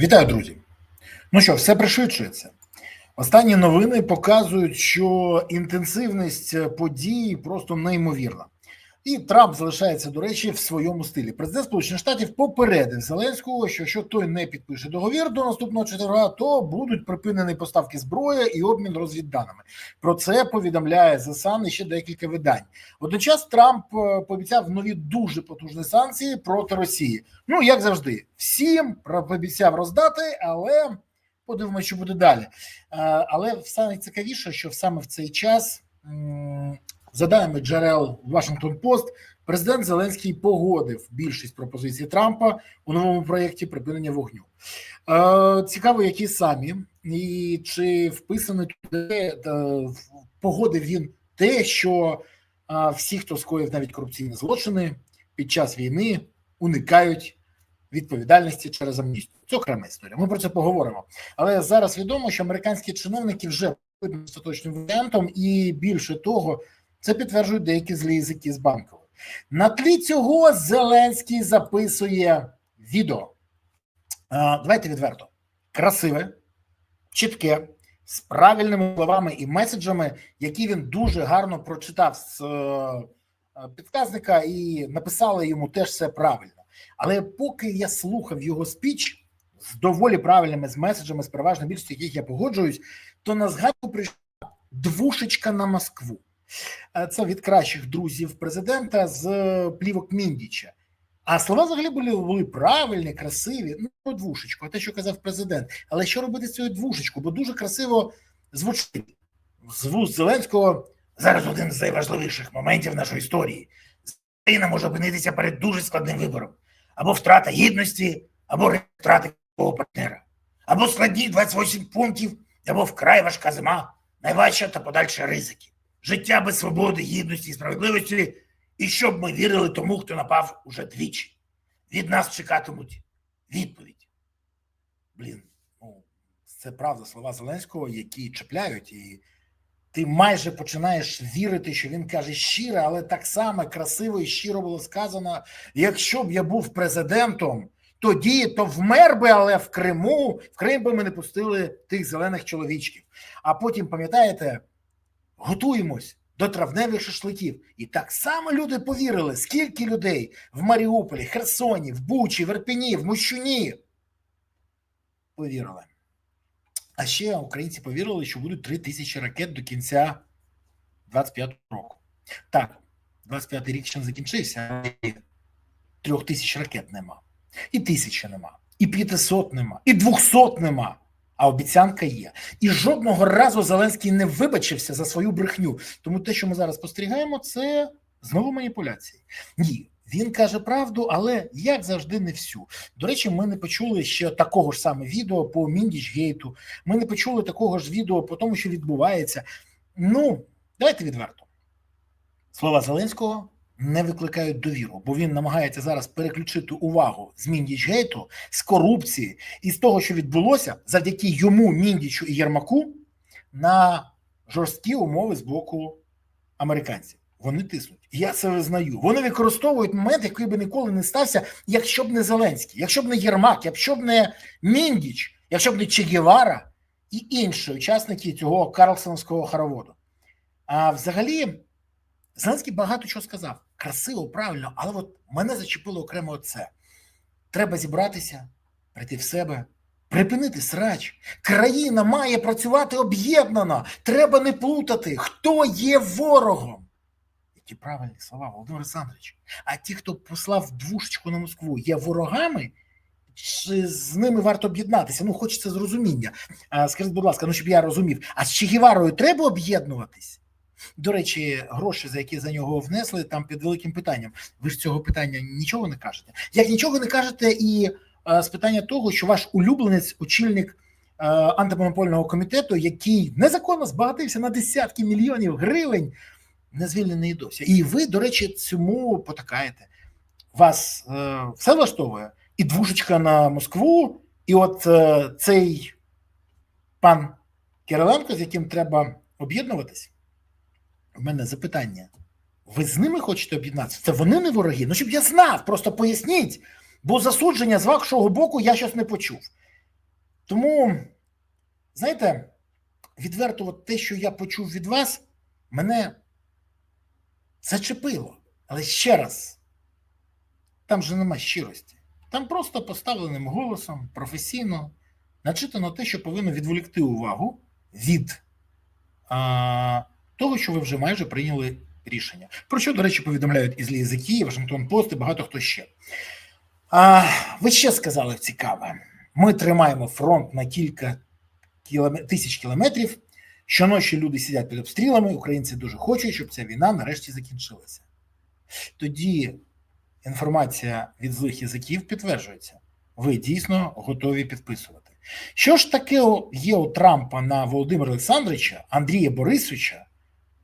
Вітаю, друзі. Ну що, все пришвидшується. Останні новини показують, що інтенсивність подій просто неймовірна. І Трамп залишається, до речі, в своєму стилі. Президент Сполучених Штатів попередив Зеленського, що якщо той не підпише договір до наступного четверга, то будуть припинені поставки зброї і обмін розвідданими. Про це повідомляє Sun і ще декілька видань. Водночас Трамп е, пообіцяв нові дуже потужні санкції проти Росії. Ну як завжди, всім пообіцяв роздати, але подивимося, що буде далі. Е, Але саме цікавіше, що саме в цей час. За даними джерел Washington Post, президент Зеленський погодив більшість пропозицій Трампа у новому проєкті припинення вогню. Е, цікаво, які самі і чи вписано туди е, погодив він те, що е, всі, хто скоїв навіть корупційні злочини під час війни, уникають відповідальності через амністію. Це окрема історія. Ми про це поговоримо. Але зараз відомо, що американські чиновники вже остаточним варіантом, і більше того, це підтверджують деякі злі язики з банкової. На тлі цього Зеленський записує відео. Давайте відверто. Красиве, чітке, з правильними словами і меседжами, які він дуже гарно прочитав з е, підказника, і написали йому теж все правильно. Але поки я слухав його спіч з доволі правильними з меседжами, з переважно більшістю яких я погоджуюсь, то на згадку прийшла двушечка на Москву. Е, Це від кращих друзів президента з плівок Міндіча. А слова взагалі були, були правильні, красиві. Ну, двушечку, а те, що казав президент. Але що робити з цією двушечкою? Бо дуже красиво звучить з вуст Зеленського зараз один з найважливіших моментів нашої історії. Україна може опинитися перед дуже складним вибором: або втрата гідності, або втрата свого партнера, або складні 28 пунктів, або вкрай важка зима, найважча та подальші ризики. Життя без свободи, гідності і справедливості, і щоб ми вірили тому, хто напав уже двічі. Від нас чекатимуть відповідь. Блін, ну це правда слова Зеленського, які чіпляють, і ти майже починаєш вірити, що він каже щиро, але так само красиво і щиро було сказано: якщо б я був президентом, тоді то вмер би, але в Криму, в Крим би ми не пустили тих зелених чоловічків. А потім, пам'ятаєте, готуємось до травневих шашликів. І так само люди повірили, скільки людей в Маріуполі, Херсоні, в Бучі, в Ірпіні, в Мощуні повірили. А ще українці повірили, що будуть 3 тисячі ракет до кінця 25 року. Так, 25 рік ще не закінчився, але трьох тисяч ракет нема. І тисячі нема, і 500 нема, і 200 нема. А обіцянка є. І жодного разу Зеленський не вибачився за свою брехню. Тому те, що ми зараз спостерігаємо, це знову маніпуляції. Ні, він каже правду, але як завжди, не всю. До речі, ми не почули ще такого ж саме відео по Міндічгейту. Ми не почули такого ж відео по тому, що відбувається. Ну, давайте відверто. Слова Зеленського не викликають довіру, бо він намагається зараз переключити увагу з Міндічгейту, з корупції і з того, що відбулося завдяки йому, Міндічу і Єрмаку, на жорсткі умови з боку американців. Вони тиснуть. Я це визнаю. Вони використовують момент, який би ніколи не стався, якщо б не Зеленський, якщо б не Єрмак, якщо б не Міндіч, якщо б не Че Гевара і інші учасники цього Карлсонського хороводу. А взагалі, Зеленський багато чого сказав. Красиво, правильно, але от мене зачепило окремо це. Треба зібратися, прийти в себе, припинити срач. Країна має працювати об'єднано. Треба не плутати, хто є ворогом. Які правильні слова, Володимир Олександрович. А ті, хто послав двушечку на Москву, є ворогами, чи з ними варто об'єднатися? Ну, хочеться зрозуміння. Скажіть, будь ласка, ну щоб я розумів, а з Чегіварою треба об'єднуватись? До речі, гроші, за які за нього внесли, там під великим питанням. Ви ж цього питання нічого не кажете. Як нічого не кажете, і е, з питання того, що ваш улюбленець, очільник е, антимонопольного комітету, який незаконно збагатився на десятки мільйонів гривень, не звільнений досі. І ви, до речі, цьому потакаєте. Вас е, все влаштовує? І двушечка на Москву, і от е, цей пан Кириленко, з яким треба об'єднуватись. У мене запитання. Ви з ними хочете об'єднатися? Це вони не вороги? Ну, щоб я знав, просто поясніть, бо засудження з вашого боку я щось не почув. Тому, знаєте, відверто, от те, що я почув від вас, мене зачепило. Але ще раз, там же нема щирості. Там просто поставленим голосом, професійно, начитано те, що повинно відволікти увагу від а, того, що ви вже майже прийняли рішення. Про що, до речі, повідомляють із язики, Вашингтон Пост і багато хто ще. А, Ви ще сказали цікаве: ми тримаємо фронт на кілька кілометр, тисяч кілометрів. Щоночі люди сидять під обстрілами, українці дуже хочуть, щоб ця війна нарешті закінчилася. Тоді інформація від злих язиків підтверджується. Ви дійсно готові підписувати. Що ж таке є у Трампа на Володимира Олександровича, Андрія Борисовича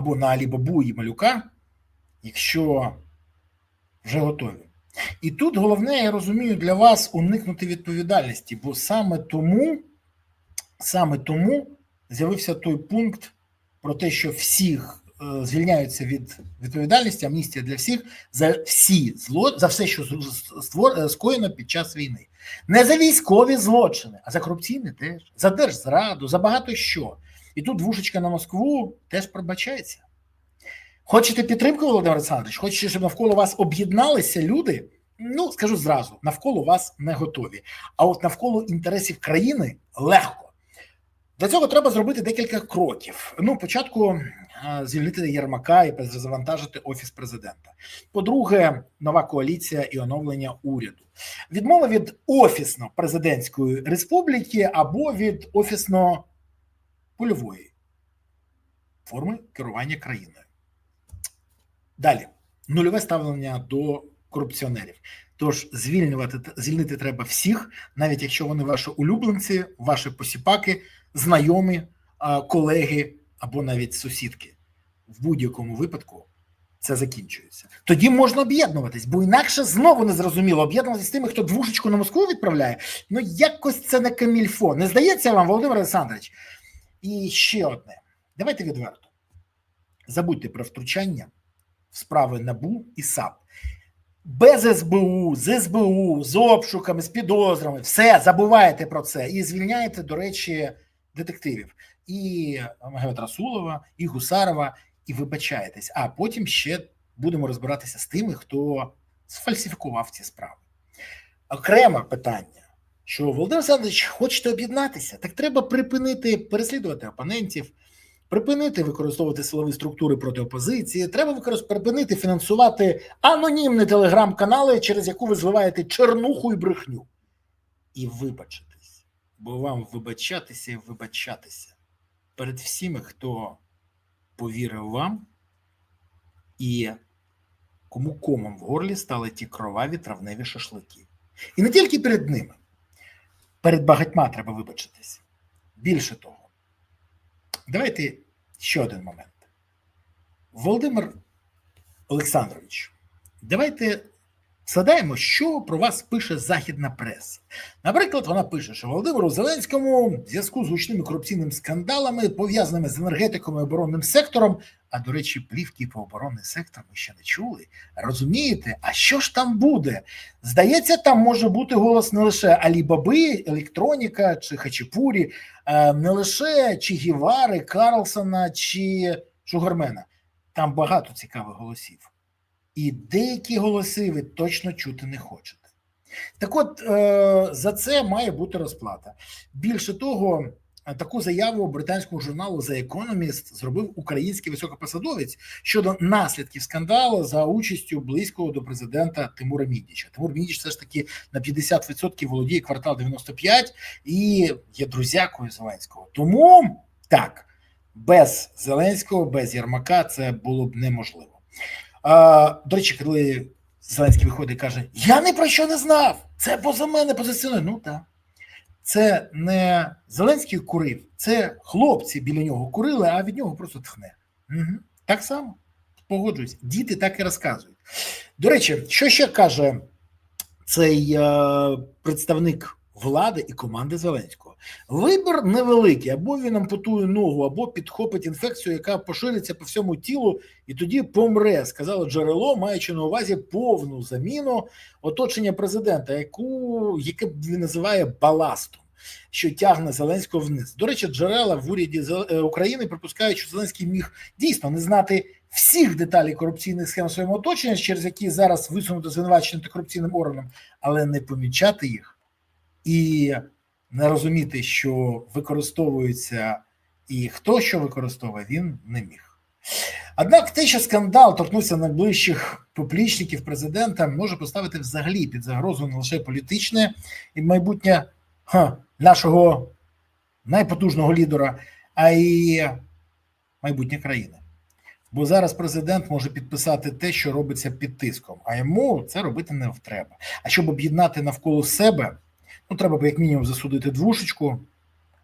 або на Алібабу і Малюка, якщо вже готові? І тут головне, я розумію, для вас уникнути відповідальності, бо саме тому, саме тому з'явився той пункт про те, що всіх е, звільняються від відповідальності, амністія для всіх за всі зло за все, що створ, скоєно під час війни, не за військові злочини, а за корупційні теж, за держзраду, за багато що. І тут вушечка на Москву теж пробачається. Хочете підтримки, Володимир Олександрович? Хочете, щоб навколо вас об'єдналися люди? Ну, скажу зразу: навколо вас не готові. А от навколо інтересів країни легко. Для цього треба зробити декілька кроків. Ну, спочатку звільнити Єрмака і перезавантажити офіс президента. По-друге, нова коаліція і оновлення уряду, відмова від офісно-президентської республіки або від офісно-польової форми керування країною. Далі нульове ставлення до корупціонерів. Тож звільнювати звільнити треба всіх, навіть якщо вони ваші улюбленці, ваші посіпаки, знайомі, колеги або навіть сусідки. В будь-якому випадку це закінчується. Тоді можна об'єднуватись, бо інакше знову не зрозуміло об'єднуватися з тими, хто двушечку на Москву відправляє. Ну якось це не камільфо. Не здається вам, Володимир Олександрович? І ще одне. Давайте відверто. Забудьте про втручання в справи НАБУ і САП. Без СБУ, з СБУ, з обшуками, з підозрами, все забуваєте про це і звільняєте, до речі, детективів і Расулова, і Гусарова, і вибачаєтесь. А потім ще будемо розбиратися з тими, хто сфальсифікував ці справи. Окреме питання. Що Володимир Олександрович, хочете об'єднатися, так треба припинити переслідувати опонентів, припинити використовувати силові структури проти опозиції. Треба використ... припинити фінансувати анонімні телеграм-канали, через яку ви зливаєте чернуху і брехню. І вибачитись, бо вам вибачатися і вибачатися перед всіми, хто повірив вам, і кому комом в горлі стали ті кроваві травневі шашлики. І не тільки перед ними, перед багатьма треба вибачитись. Більше того, давайте ще один момент. Володимир Олександрович, давайте згадаємо, що про вас пише західна преса. Наприклад, вона пише, що Володимиру Зеленському в зв'язку з гучними корупційними скандалами, пов'язаними з енергетикою і оборонним сектором. А до речі, плівки по оборонний сектор ми ще не чули. Розумієте, а що ж там буде? Здається, там може бути голос не лише Алібаби, електроніка чи Хачапурі, не лише чи Гівари, Карлсона чи Шугармена. Там багато цікавих голосів. І деякі голоси ви точно чути не хочете. Так от е, за це має бути розплата. Більше того, таку заяву британського журналу The Economist зробив український високопосадовець щодо наслідків скандалу за участю близького до президента Тимура Мідіча. Тимур Мідіч все ж таки на 50% володіє квартал 95 і є друзякою Зеленського. Тому так, без Зеленського, без Єрмака це було б неможливо. А, До речі, коли Зеленський виходить і каже: Я ні про що не знав, це поза мене позиціонує. Ну так. Це не Зеленський курив, це хлопці біля нього курили, а від нього просто тхне. Угу. Так само погоджуюсь. Діти так і розказують. До речі, що ще каже цей е, представник влади і команди Зеленського? Вибір невеликий, або він ампутує ногу, або підхопить інфекцію, яка пошириться по всьому тілу, і тоді помре, сказало джерело, маючи на увазі повну заміну оточення президента, яку яке він називає баластом. Що тягне Зеленського вниз. До речі, джерела в уряді е, України припускають, що Зеленський міг дійсно не знати всіх деталей корупційних схем своєму оточення, через які зараз висунуто звинувачення антикорупційним органам, але не помічати їх і не розуміти, що використовується і хто що використовує, він не міг. Однак те, що скандал торкнувся найближчих поплічників президента, може поставити взагалі під загрозу не лише політичне і майбутнє нашого найпотужного лідера, а й майбутнє країни. Бо зараз президент може підписати те, що робиться під тиском, а йому це робити не треба. А щоб об'єднати навколо себе, ну треба б як мінімум засудити двушечку,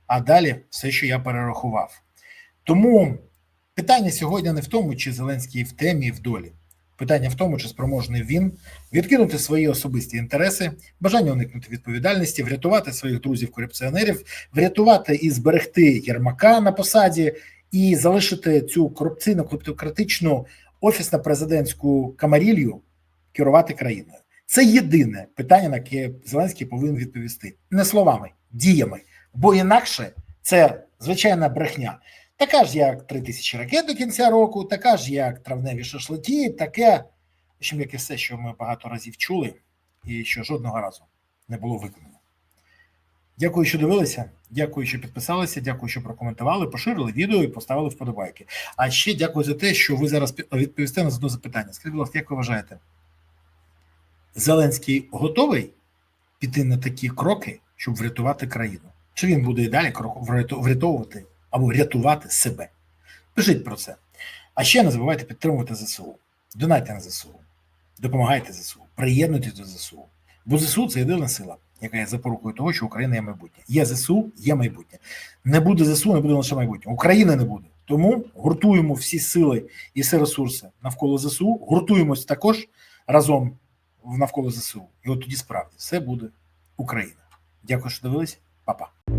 а далі все, що я перерахував. Тому Питання сьогодні не в тому, чи Зеленський в темі в долі. Питання в тому, чи спроможний він відкинути свої особисті інтереси, бажання уникнути відповідальності, врятувати своїх друзів-корупціонерів, врятувати і зберегти Єрмака на посаді і залишити цю корупційно клептократичну офісно-президентську камарілью керувати країною. Це єдине питання, на яке Зеленський повинен відповісти не словами, діями, бо інакше це звичайна брехня. Така ж, як 3 тисячі ракет до кінця року, така ж, як травневі шашлики, таке, чим як і все, що ми багато разів чули, і що жодного разу не було виконано. Дякую, що дивилися. Дякую, що підписалися. Дякую, що прокоментували, поширили відео і поставили вподобайки. А ще дякую за те, що ви зараз відповісте на одне запитання. Скажіть, будь ласка, як ви вважаєте, Зеленський готовий піти на такі кроки, щоб врятувати країну? Чи він буде і далі врятовувати? Або рятувати себе. Пишіть про це. А ще не забувайте підтримувати ЗСУ. Донайте на ЗСУ, допомагайте ЗСУ, приєднуйтесь до ЗСУ. Бо ЗСУ це єдина сила, яка є запорукою того, що Україна є майбутнє. Є ЗСУ, є майбутнє. Не буде ЗСУ, не буде лише майбутнє. України не буде. Тому гуртуємо всі сили і всі ресурси навколо ЗСУ, гуртуємось також разом навколо ЗСУ. І от тоді справді все буде Україна. Дякую, що дивились, Па-па.